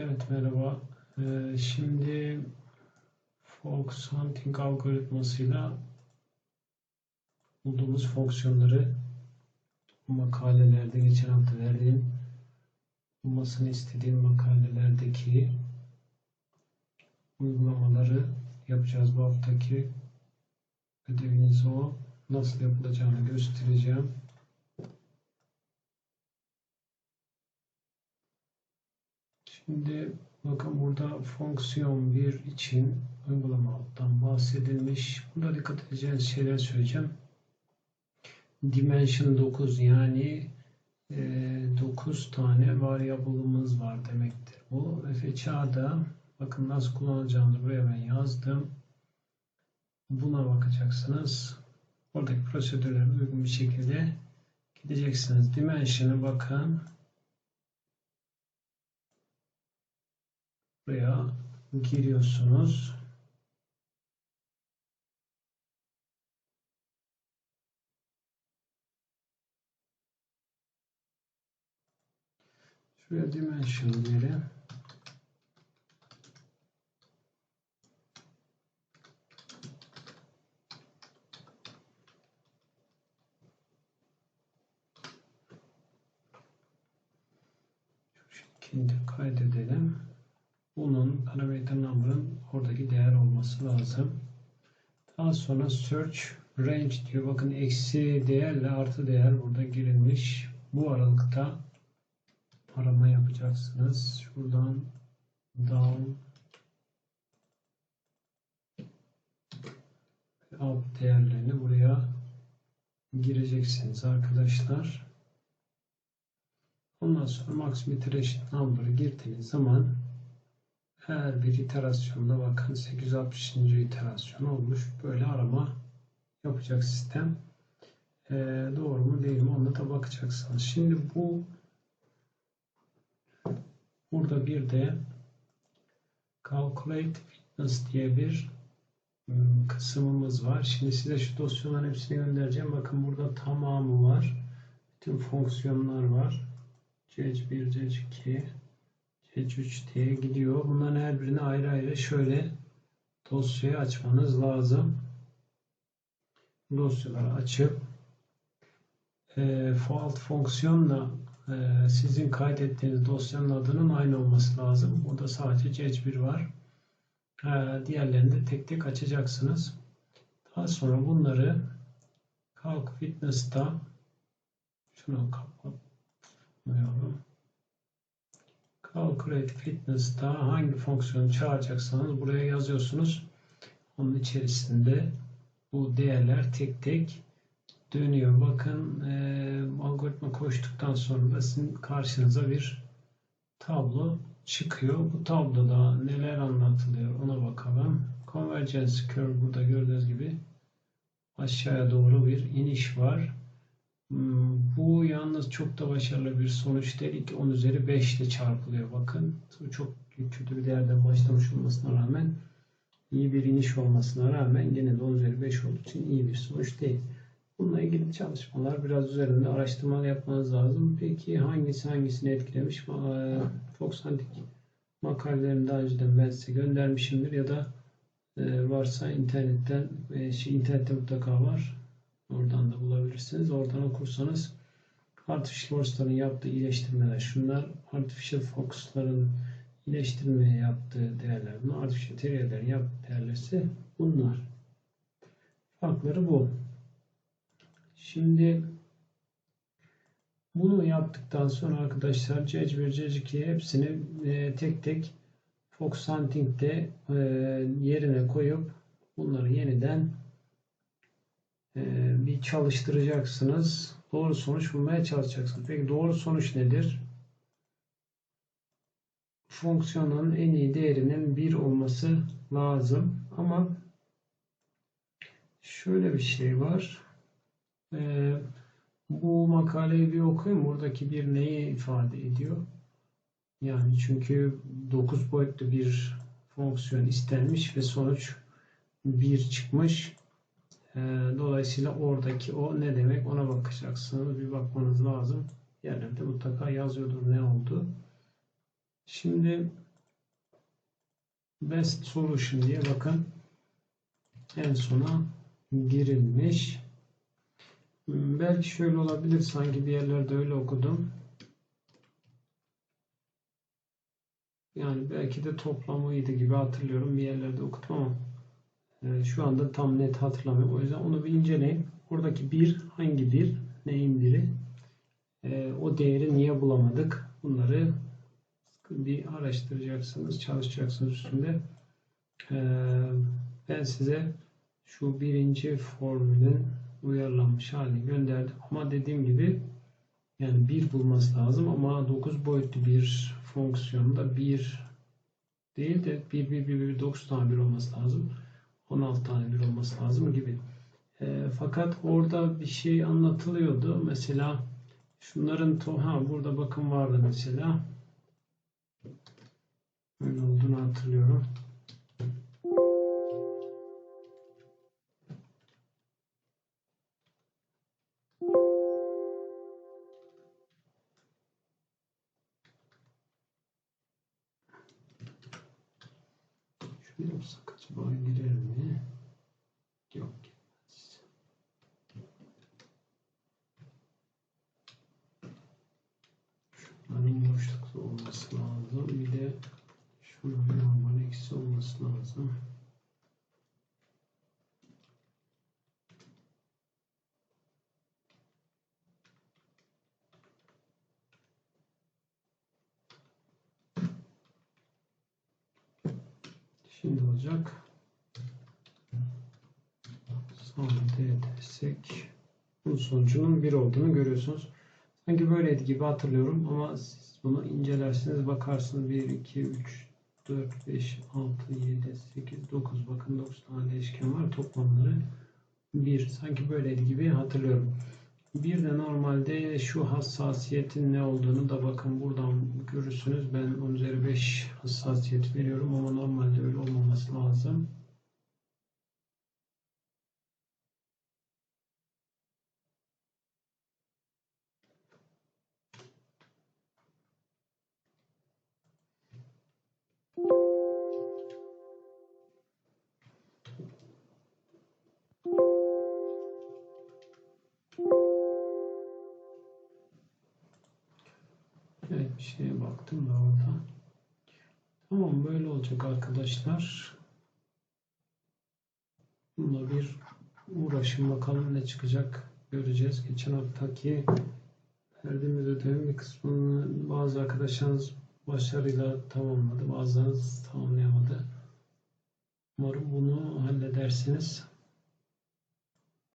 Evet merhaba. Ee, şimdi Fox Hunting algoritmasıyla bulduğumuz fonksiyonları makalelerde geçen hafta verdiğim bulmasını istediğim makalelerdeki uygulamaları yapacağız. Bu haftaki ödeviniz o. Nasıl yapılacağını göstereceğim. Şimdi bakın burada fonksiyon 1 için uygulamadan bahsedilmiş. Burada dikkat edeceğiniz şeyler söyleyeceğim. Dimension 9 yani e, 9 tane variable'ımız var demektir. Bu fça'da bakın nasıl kullanacağınızı buraya ben yazdım. Buna bakacaksınız. Oradaki prosedürlere uygun bir şekilde gideceksiniz. Dimension'a bakın. Buraya giriyorsunuz. Şuraya dimension verin. Şu şekilde kaydedelim. Bunun parametre number'ın oradaki değer olması lazım. Daha sonra search range diyor. Bakın eksi değerle artı değer burada girilmiş. Bu aralıkta arama yapacaksınız. Şuradan down alt değerlerini buraya gireceksiniz arkadaşlar. Ondan sonra maximum iteration number'ı girdiğiniz zaman her bir iterasyonda bakın 860. iterasyon olmuş. Böyle arama yapacak sistem. Ee, doğru mu değil mi ona da bakacaksınız. Şimdi bu burada bir de calculate fitness diye bir hmm, kısmımız var. Şimdi size şu dosyaların hepsini göndereceğim. Bakın burada tamamı var. Bütün fonksiyonlar var. CH1, CH2, H3 diye gidiyor. Bunların her birini ayrı ayrı şöyle dosyayı açmanız lazım. Dosyaları açıp e, fault fonksiyonla e, sizin kaydettiğiniz dosyanın adının aynı olması lazım. Burada sadece C1 var. E, diğerlerini de tek tek açacaksınız. Daha sonra bunları Calc Fitness'ta şunu kapatmayalım. Calculate Fitness'ta hangi fonksiyonu çağıracaksanız buraya yazıyorsunuz. Onun içerisinde bu değerler tek tek dönüyor. Bakın e, algoritma koştuktan sonra sizin karşınıza bir tablo çıkıyor. Bu tabloda neler anlatılıyor ona bakalım. Convergence curve burada gördüğünüz gibi aşağıya doğru bir iniş var. Hmm, bu yalnız çok da başarılı bir sonuç değil ki 10 üzeri 5 ile çarpılıyor bakın. Çok kötü bir değerden başlamış olmasına rağmen iyi bir iniş olmasına rağmen yine de 10 üzeri 5 olduğu için iyi bir sonuç değil. Bununla ilgili çalışmalar biraz üzerinde araştırma yapmanız lazım. Peki hangisi hangisini etkilemiş? Fox Hunting makalelerini daha önceden ben size göndermişimdir ya da e, varsa internetten e, şey, internette mutlaka var Oradan da bulabilirsiniz. Oradan okursanız Artificial Force'ların yaptığı iyileştirmeler şunlar. Artificial Fox'ların iyileştirmeye yaptığı değerler bunlar. Artificial Terrier'lerin yaptığı değerler ise bunlar. Farkları bu. Şimdi bunu yaptıktan sonra arkadaşlar C1, C2 hepsini e, tek tek Fox Hunting'de e, yerine koyup bunları yeniden bir çalıştıracaksınız. Doğru sonuç bulmaya çalışacaksınız. Peki doğru sonuç nedir? Fonksiyonun en iyi değerinin 1 olması lazım. Ama şöyle bir şey var. Ee, bu makaleyi bir okuyun. Buradaki bir neyi ifade ediyor? Yani çünkü 9 boyutlu bir fonksiyon istenmiş ve sonuç 1 çıkmış. Ee, dolayısıyla oradaki o ne demek ona bakacaksınız. Bir bakmanız lazım. Yerlerde mutlaka yazıyordur ne oldu. Şimdi best solution diye bakın en sona girilmiş. Hmm, Belki şöyle olabilir sanki bir yerlerde öyle okudum. Yani belki de toplamıydı gibi hatırlıyorum. Bir yerlerde okudum ama şu anda tam net hatırlamıyorum. O yüzden onu bir inceleyin. Buradaki bir hangi bir? Neyin biri? E, o değeri niye bulamadık? Bunları bir araştıracaksınız, çalışacaksınız üstünde. E, ben size şu birinci formülün uyarlanmış halini gönderdim. Ama dediğim gibi yani bir bulması lazım ama 9 boyutlu bir fonksiyonda bir değil de 1, 1, 1, 1, 9 tane bir olması lazım. 16 tane bir olması lazım gibi. E, fakat orada bir şey anlatılıyordu. Mesela şunların ha burada bakın vardı mesela. Öyle olduğunu hatırlıyorum. 없어가지고 이래는 게 없 Şimdi olacak. Sonra D dersek bunun sonucunun 1 olduğunu görüyorsunuz. Sanki böyleydi gibi hatırlıyorum ama siz bunu incelersiniz bakarsınız 1, 2, 3, 4, 5, 6, 7, 8, 9 bakın 9 tane değişken var toplamları 1 sanki böyleydi gibi hatırlıyorum. Bir de normalde şu hassasiyetin ne olduğunu da bakın buradan görürsünüz. Ben 10 üzeri 5 hassasiyet veriyorum ama normalde öyle olmaması lazım. Evet bir şeye baktım da orada. Tamam böyle olacak arkadaşlar. Bununla bir uğraşın bakalım ne çıkacak göreceğiz. Geçen haftaki verdiğimiz ödevin bir kısmını bazı arkadaşlarınız başarıyla tamamladı. Bazılarınız tamamlayamadı. Umarım bunu halledersiniz.